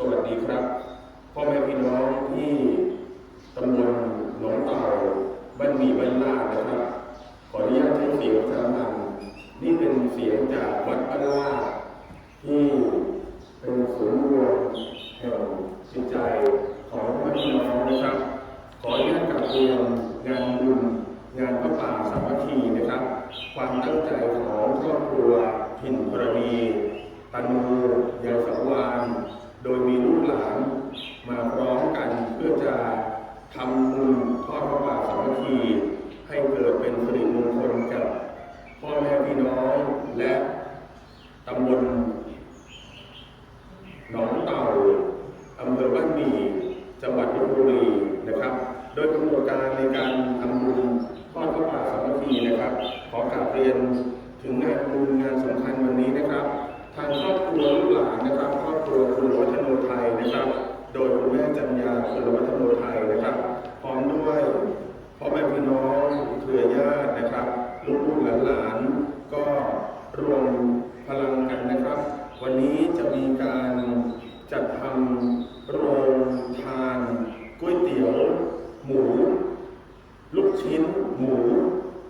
สวัสดีครับ พ่อแม่พี่น้องที่ตำบลหนองเต่าบ้านมีบ้านลาดนะครับ ขออนุญาตใช้เสียงสามัญนี่เป็นเสียงจากวัดบ้านลาดที่เป็นศูนย์รวมแห่งจิตใจของพ่อแม่พี่น้องนะครับ ขออนุญาตกลับเรียนงานบุญงานพระป่าสามัคคีนะครับ ความตั้งใจของครอบครัวหินประวีตานูยายสังวาน โดยมีลูกหลานมาพร้อมกันเพื่อจะทำบุญทอดพระป่าสามัคคีให้เกิดเป็นสิริมงคลกับพ่อแม่พี่น้องและตำบลหนองเต่าอำเภอบ้านหมี่จังหวัดลบบุรีนะครับ โดยกำหนดการในการทำบุญทอดพระป่าสามัคคีนะครับ ขอกราบเรียนถึงงานบุญงานสำคัญวันนี้นะครับ ทางครอบครัวลูกหลานนะครับ ตัวคุณวัฒโนไทยนะครับ โดยคุณแม่จัญญาคุณวัฒโนไทยนะครับ พร้อมด้วยพ่อแม่พี่น้องเครือญาตินะครับลูกๆหลานๆก็รวมพลังกันนะครับ วันนี้จะมีการจัดทำโรงทานก๋วยเตี๋ยวหมู ลูกชิ้นหมู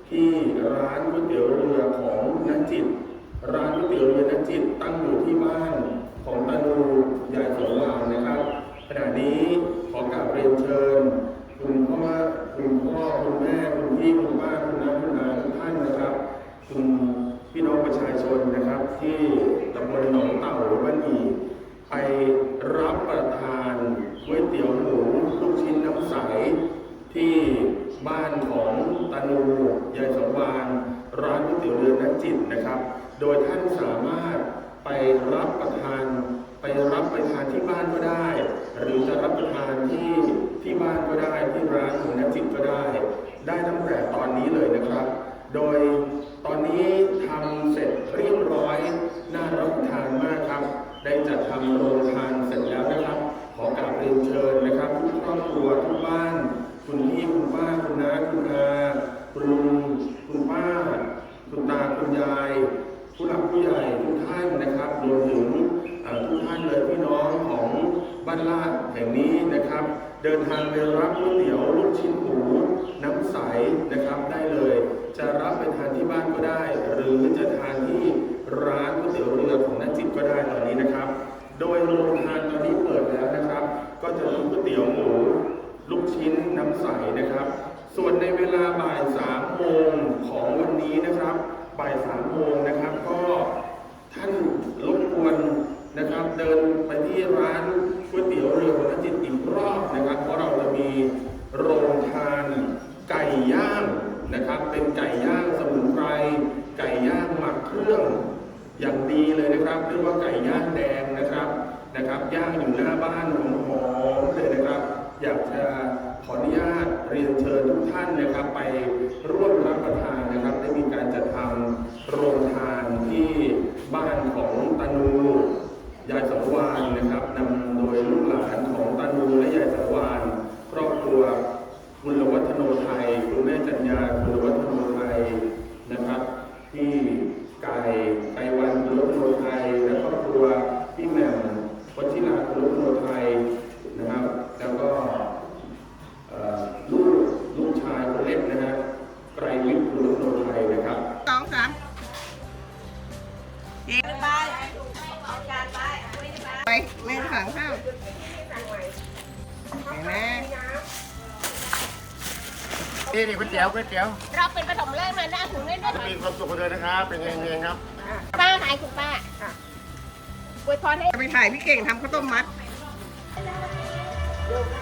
ที่ร้านก๋วยเตี๋ยวเรือของนักจิต ร้านก๋วยเตี๋ยวเรือนักจิตตั้งอยู่ที่บ้าน ของตานูยายสงวางนะครับ ขณะนี้ขอกราบเรียนเชิญ คุณพ่อคุณพ่อคุณแม่คุณพี่คุณป้าคุณน้าคุณอาทุกท่านนะครับ คุณพี่น้องประชาชนนะครับ ที่ตำบลหนองเต่าบ้านีไปรับประทานก๋วยเตี๋ยวหมูลูกชิ้นน้ำใสที่บ้านของตานูยายสงวานร้านก๋วยเตี๋ยวเรือนัจิตนะครับ โดยท่านสามารถ ไปรับประทาน ไปรับไปทานที่บ้านก็ได้ หรือจะรับประทานที่ที่บ้านก็ได้ที่ร้านของนักจิตก็ได้ ได้ตั้งแต่ตอนนี้เลยนะครับ โดยตอนนี้ทำเสร็จเรียบร้อยน่ารับประทานมากครับ ได้จัดทำโรงทานเสร็จแล้วนะครับ ขอกราบเรียนเชิญนะครับทุกครอบครัวทุกบ้าน คุณพี่คุณป้าคุณน้าคุณอาคุณลุงคุณป้า คุณตาคุณยาย ผู้หลักผู้ใหญ่ทุกท่านนะครับรวมถึงเอ่อทุกท่านเลยพี่น้องของานลาดแห่งนี้นะครับ เดินทางไปรับก๋วยเตี๋ยวลูกชิ้นหมูน้ำใสนะครับได้เลย จะรับไปทานที่บ้านก็ได้ หรือจะทานที่ร้านก๋วยเตี๋ยวเรือของนักจิตก็ได้ตอนนี้นะครับ โดยโรงทานตอนนี้เปิดแล้วนะครับ ก็จะมีก๋วยเตี๋ยวหมูลูกชิ้นน้ำใสนะครับ ส่วนในเวลาบ่ายสามโมงของวันนี้นะครับบ่ายสามโมงนะครับ ก็ท่านรบกวนนะครับ เดินไปที่ร้านก๋วยเตี๋ยวเรือของนักจิตอีกรอบนะครับ เพราะเราจะมี โรงทาน ไก่ย่างนะครับ เป็นไก่ย่างสมุนไพรไก่ย่างหมักเครื่อง อย่างดีเลยนะครับเรียกว่าไก่ย่างแดงนะครับนะครับย่างอยู่หน้าบ้านหอมๆเลยนะครับ อยากจะขออนุญาตเรียนเชิญทุกท่านนะครับ ไปร่วมรับประทานนะครับ ได้มีการจัดทำโรงทานที่บ้านของตานูยายสังวานนะครับนำโดยลูกหลานของตานูและยายสังวานครอบครัวคุณวัฒโนไทยคุณแม่จัญญาคุณวัฒโนไทยนะครับ ที่ไก่ไก่วันคุณรถโนไทย และครอบครัวพี่แหม่มวัชิราคุณรถโนไทยนะครับ แล้วก็เอ่อลูกลูกชายคนเล็กนะฮะไกรวิทย์คุณรถโนไทยนะครับ สองสาม ไปแม่ถังข้าวเห็นไหมนี่นี่ก๋วยเตี๋ยวก๋วยเตี๋ยวเราเป็นปฐมเลิกมาได้ถึงเล่นด้วยมีความสุขกันเลยนะครับ เป็นเฮงๆครับ ป้าขายคุณป้าอวยพรให้ ไปถ่ายพี่เก่งทำข้าวต้มมัดเ